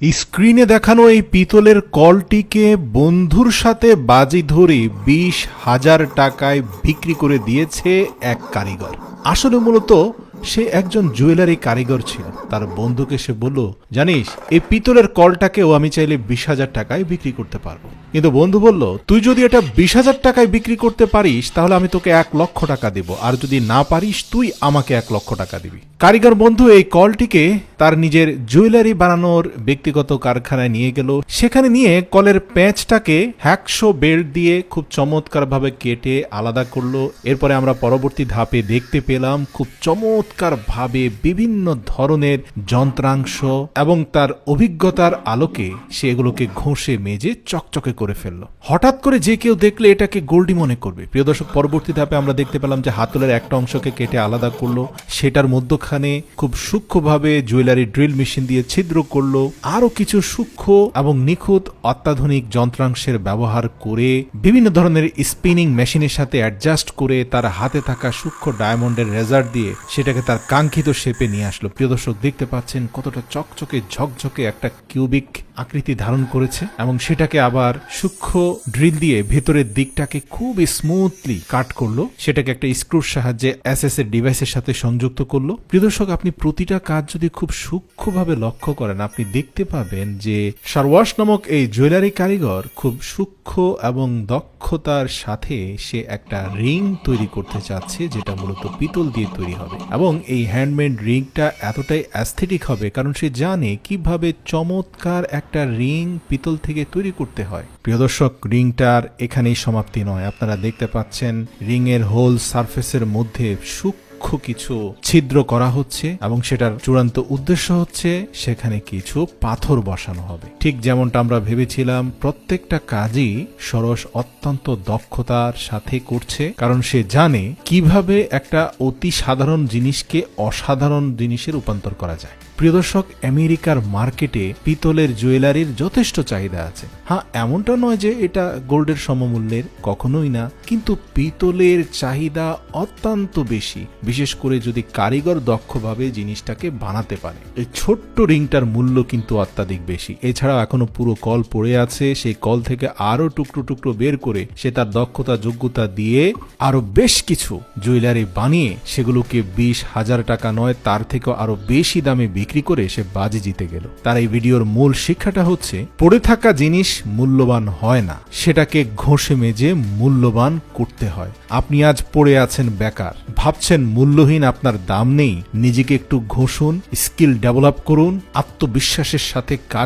স্ক্রিনে দেখানো এই পিতলের কলটিকে বন্ধুর সাথে বাজি ধরে বিশ হাজার টাকায় বিক্রি করে দিয়েছে এক কারিগর। আসলে মূলত সে একজন জুয়েলারি কারিগর ছিল। তার বন্ধুকে সে বলল, জানিস, এই পিতলের কলটাকেও আমি চাইলে বিশ হাজার টাকায় বিক্রি করতে পারব। কিন্তু বন্ধু বলল, তুই যদি এটা বিশ হাজার টাকায় বিক্রি করতে পারিস, তাহলে আমি তোকে এক লক্ষ টাকা দেব। আর যদি না পারিস, তুই আমাকে এক লক্ষ টাকা দিবি। কারিগর বন্ধু এই কলটিকে তার নিজের জুয়েলারি বানানোর ব্যক্তিগত কারখানায় নিয়ে গেল। সেখানে নিয়ে কলের প্যাঁচটাকে হ্যাকশো বেল্ট দিয়ে খুব চমৎকারভাবে কেটে আলাদা করল। এরপরে আমরা পরবর্তী ধাপে দেখতে পেলাম, খুব চমৎকারভাবে বিভিন্ন ধরনের যন্ত্রাংশ এবং তার অভিজ্ঞতার আলোকে সে এগুলোকে ঘষে মেজে চকচকে করে ফেলল। হঠাৎ করে যে কেউ দেখলে এটাকে গোল্ডি মনে করবে। প্রিয় দর্শক, পরবর্তী ধাপে আমরা দেখতে পেলাম যে হাতলের একটা অংশকে কেটে আলাদা করল। সেটার মধ্যখানে খুব সূক্ষ্মভাবে জুয়েলারি ড্রিল মেশিন দিয়ে ছিদ্র করল। আরও কিছু সূক্ষ্ম এবং নিখুঁত অত্যাধুনিক যন্ত্রাংশের ব্যবহার করে বিভিন্ন ধরনের স্পিনিং মেশিনের সাথে অ্যাডজাস্ট করে তার হাতে থাকা সূক্ষ্ম ডায়মন্ডের রেজাল্ট দিয়ে সেটাকে তার কাঙ্ক্ষিত শেপে নিয়ে আসলো। প্রিয় দর্শক দেখতে পাচ্ছেন কতটা চকচকে ঝকঝকে একটা কিউবিক আকৃতি ধারণ করেছে এবং সেটাকে আবার সূক্ষ্ম ড্রিল দিয়ে ভেতরের দিকটাকে খুব স্মুথলি কাট করল। সেটাকে একটা স্ক্রুর সাহায্যে এস এস এর ডিভাইসের সাথে সংযুক্ত করল। প্রিয় দর্শক, আপনি প্রতিটা কাজ যদি খুব সূক্ষ্মভাবে লক্ষ্য করেন, আপনি দেখতে পাবেন যে সারওয়াশ নামক এই জুয়েলারি কারিগর খুব সূক্ষ্ম এবং দক্ষতার সাথে সে একটা রিং তৈরি করতে চাচ্ছে, যেটা মূলত পিতল দিয়ে তৈরি হবে। এবং এই হ্যান্ডমেড রিংটা এতটাই অ্যাস্থেটিক হবে, কারণ সে জানে কীভাবে চমৎকার একটা রিং পিতল থেকে তৈরি করতে হয়। প্রিয় দর্শক, রিংটার এখানেই সমাপ্তি নয়। আপনারা দেখতে পাচ্ছেন, রিংয়ের হোল সারফেসের মধ্যে সূক্ষ্ম সূক্ষ্ম কিছু ছিদ্র করা হচ্ছে এবং সেটার চূড়ান্ত উদ্দেশ্য হচ্ছে সেখানে কিছু পাথর বসানো হবে। ঠিক যেমনটা আমরা ভেবেছিলাম, প্রত্যেকটা কাজই সরস অত্যন্ত দক্ষতার সাথে করছে, কারণ সে জানে কীভাবে একটা অতি সাধারণ জিনিসকে অসাধারণ জিনিসে রূপান্তর করা যায়। প্রিয় দর্শক আমেরিকার মার্কেটে পিতলের জুয়েলারির যথেষ্ট চাহিদা আছে। হ্যাঁ এমনটা নয় যে এটা গোল্ডের সমমূল্যের, কখনোই না। কিন্তু পিতলের চাহিদা অত্যন্ত বেশি। বিশেষ করে যদি কারিগর দক্ষভাবে জিনিসটাকে বানাতে পারে। এই ছোট্ট রিংটার মূল্য কিন্তু অত্যাধিক বেশি। এছাড়াও এখনও পুরো কল পড়ে আছে। সেই কল থেকে আরও টুকরো টুকরো বের করে সে তার দক্ষতা, যোগ্যতা দিয়ে আরও বেশ কিছু জুয়েলারি বানিয়ে সেগুলোকে বিশ হাজার টাকা নয়, তার থেকেও আরও বেশি দামে বিক্রি করে সে বাজি জিতে গেল। তার এই ভিডিওর মূল শিক্ষাটা হচ্ছে, পড়ে থাকা জিনিস মূল্যবান হয় না, সেটাকে ঘষে মেজে মূল্যবান করতে হয়। আপনি আজ পড়ে আছেন বেকার, ভাবছেন মূল্যহীন আপনার দাম নেই, নিজেকে একটু ঘষুন, স্কিল ডেভেলপ করুন, আত্মবিশ্বাসের সাথে কাজ